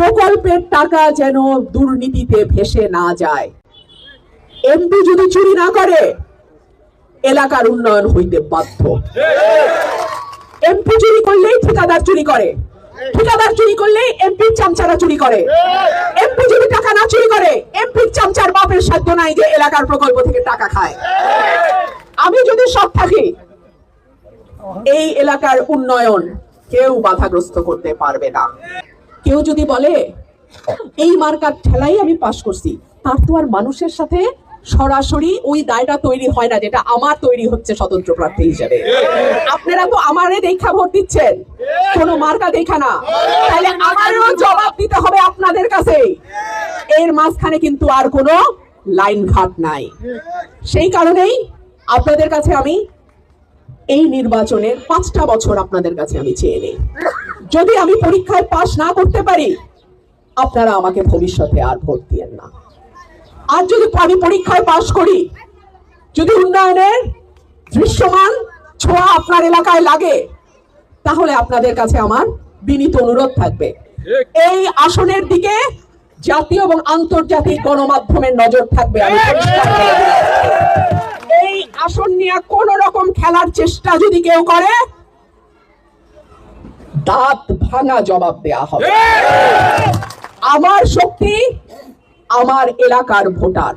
প্রকল্পের টাকা যেন দুর্নীতিতে ভেসে না যায়। এমপি যদি চুরি না করে, এলাকার উন্নয়ন হইতে বাধ্য। এমপি চুরি করলেই ঠিকাদার চুরি করে। ঠিকাদার চুরি করলেই এমপির চামচারা চুরি করে। এমপি যদি টাকা না চুরি করে, এমপির চামচার বাপের সাধ্য নাই যে এলাকার প্রকল্প থেকে টাকা খায়। আমি যদি সব থাকি, এই এলাকার উন্নয়ন কেউ বাধাগ্রস্ত করতে পারবে না। কেউ যদি বলে, এই মার্কার ঠেলাই আমি পাশ করছি, তার তো আর মানুষের সাথে সরাসরি ওই দায়টা তৈরি হয় না, যেটা আমার তৈরি হচ্ছে স্বতন্ত্র প্রার্থী হিসেবে। আপনারা তো আমারে দেখা ভোট দিচ্ছেন। কোনো মার্কা দেখা না। তাহলে আমারও জবাব দিতে হবে আপনাদের কাছে। এর মাঝখানে কিন্তু আর কোনো লাইন ঘাট নাই। সেই কারণেই আপনাদের কাছে আমি এই নির্বাচনের পাঁচটা বছর আপনাদের কাছে আমি চেয়ে নেই। যদি আমি পরীক্ষায় পাশ না করতে পারি, আপনারা আমাকে ভবিষ্যতে আর ভোট দিয়েন না আর যদি আমি পরীক্ষায় পাশ করি, যদি উন্নয়নের দৃশ্যমান ছোঁয়া আপনার এলাকায় লাগে, তাহলে আপনাদের কাছে আমার বিনীত অনুরোধ থাকবে এই আসনের দিকে জাতীয় এবং আন্তর্জাতিক গণমাধ্যমের নজর থাকবে। এই আসন নিয়ে কোন রকম খেলার চেষ্টা যদি কেউ করে দাঁত ভাঙা জবাব দেয়া হবে। আমার শক্তি আমার এলাকার ভোটার।